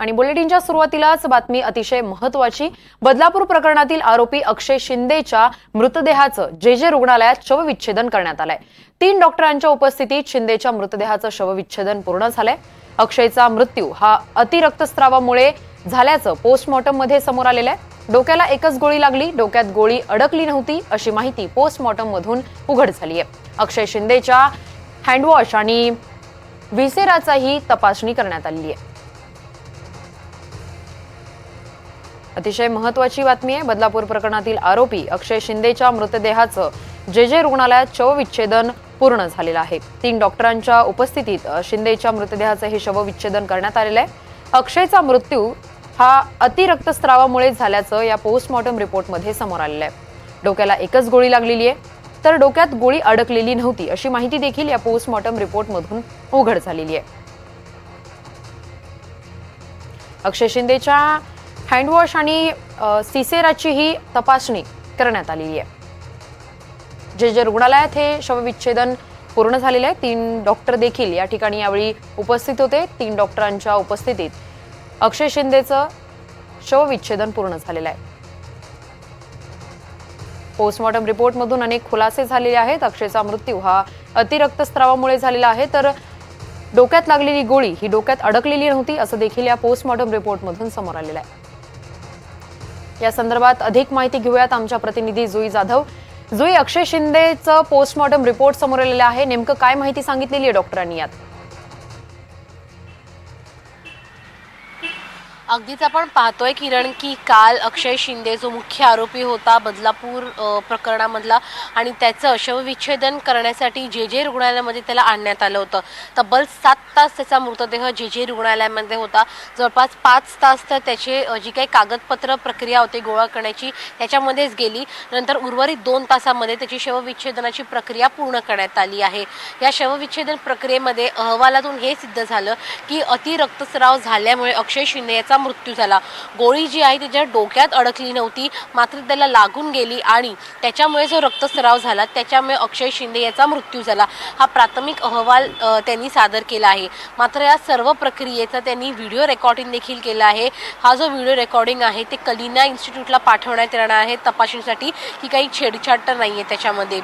आणि बुलेटिनच्या सुरुवातीलाच बातमी अतिशय महत्वाची. बदलापूर प्रकरणातील आरोपी अक्षय शिंदेच्या मृतदेहाचं जे जे रुग्णालयात शवविच्छेदन करण्यात आलंय. तीन डॉक्टरांच्या उपस्थितीत शिंदेच्या मृतदेहाचं शवविच्छेदन पूर्ण झालंय. अक्षयचा मृत्यू हा अतिरक्तस्रावामुळे झाल्याचं पोस्टमॉर्टममध्ये समोर आलेलं आहे. डोक्याला एकच गोळी लागली डोक्यात गोळी अडकली नव्हती अशी माहिती पोस्टमॉर्टम मधून उघड झाली आहे अक्षय शिंदेच्या हँडवॉश आणि व्हिसेराचाही तपासणी करण्यात आली आहे. अतिशय महत्वाची बातमी आहे. बदलापूर प्रकरणातील आरोपी अक्षय शिंदेच्या मृतदेहाचं जे जे रुग्णालयात शवविच्छेदन पूर्ण झालेलं आहे. तीन डॉक्टरांच्या उपस्थितीत शिंदेच्या मृतदेहाचं हे शवविच्छेदन करण्यात आलेलं आहे. अक्षयचा मृत्यू हा अतिरक्तस्रावामुळे झाल्याचं या पोस्टमॉर्टम रिपोर्टमध्ये समोर आलेलं आहे. डोक्याला एकच गोळी लागलेली आहे. तर डोक्यात गोळी अडकलेली नव्हती अशी माहिती देखील या पोस्टमॉर्टम रिपोर्टमधून उघड झालेली आहे. अक्षय शिंदेच्या हँडवॉश आणि सिसेराची ही तपासणी करण्यात आलेली आहे. जे जे रुग्णालयात हे शवविच्छेदन पूर्ण झालेले आहे तीन डॉक्टर देखील या ठिकाणी यावेळी उपस्थित होते. तीन डॉक्टरांच्या उपस्थितीत अक्षय शिंदेचं शवविच्छेदन पूर्ण झालेलं आहे. पोस्टमॉर्टम रिपोर्टमधून अनेक खुलासे झालेले आहेत. अक्षयचा मृत्यू हा अतिरक्तस्रावामुळे झालेला आहे. तर डोक्यात लागलेली गोळी ही डोक्यात अडकलेली नव्हती असं देखील या पोस्टमॉर्टम रिपोर्टमधून समोर आलेलं आहे. या संदर्भात अधिक माहिती घेऊयात आमच्या प्रतिनिधी जुई जाधव. जुई अक्षय शिंदेचं पोस्टमॉर्टम रिपोर्ट समोर आलेलं आहे. नेमकं काय माहिती सांगितलेली आहे डॉक्टरांनी यात? अगदीच आपण पाहतोय किरण की काल अक्षय शिंदे जो मुख्य आरोपी होता बदलापूर प्रकरणामधला आणि त्याचं शवविच्छेदन करण्यासाठी जे जे रुग्णालयामध्ये त्याला आणण्यात आलं होतं. तब्बल सात तास त्याचा मृतदेह जे जे रुग्णालयामध्ये होता. जवळपास पाच तास तर त्याचे जी काही कागदपत्र प्रक्रिया होती गोळा करण्याची त्याच्यामध्येच गेली. नंतर उर्वरित दोन तासामध्ये त्याची शवविच्छेदनाची प्रक्रिया पूर्ण करण्यात आली आहे. या शवविच्छेदन प्रक्रियेमध्ये अहवालातून हे सिद्ध झालं की अतिरक्तस्राव झाल्यामुळे अक्षय शिंदे याचा मृत्यू झाला. गोळी जी आहे त्याच्या डोक्यात अडकली नव्हती मात्र त्याला लागून गेली आणि त्याच्यामुळे जो रक्तस्राव झाला त्याच्यामुळे अक्षय शिंदे याचा मृत्यू झाला. हा प्राथमिक अहवाल त्यांनी सादर केला आहे. मात्र या सर्व प्रक्रियेचा त्यांनी व्हिडिओ रेकॉर्डिंग देखील केला आहे. हा जो व्हिडिओ रेकॉर्डिंग आहे ते कलिना इन्स्टिट्यूटला पाठवण्यात येणार आहे तपासणीसाठी की काही छेडछाड तर नाही आहे त्याच्यामध्ये.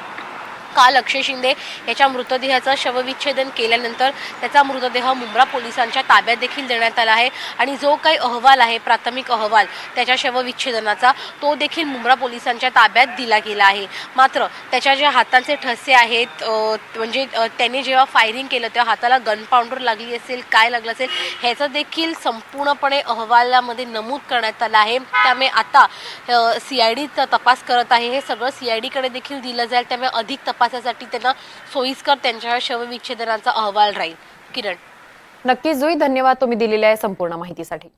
काल अक्षय शिंदे याच्या मृतदेहाचं शवविच्छेदन केल्यानंतर त्याचा मृतदेह मुंब्रा पोलिसांच्या ताब्यात देखील देण्यात आला आहे. आणि जो काही अहवाल आहे प्राथमिक अहवाल त्याच्या शवविच्छेदनाचा तो देखील मुंब्रा पोलिसांच्या ताब्यात दिला गेला आहे. मात्र त्याच्या ज्या हातांचे ठसे आहेत म्हणजे त्याने जेव्हा फायरिंग केलं तेव्हा हाताला गन पावडर लागली असेल काय लागलं असेल ह्याचं देखील संपूर्णपणे अहवालामध्ये नमूद करण्यात आलं आहे. त्यामुळे आता सी आय डीचा तपास करत आहे. हे सगळं सी आय डीकडे देखील दिलं जाईल. त्यामुळे अधिक तपासासाठी त्यांना सोयीस्कर त्यांच्या शवविच्छेदनाचा अहवाल राहील. किरण. नक्कीच जुई धन्यवाद. तुम्ही दिलेल्या आहे संपूर्ण माहितीसाठी.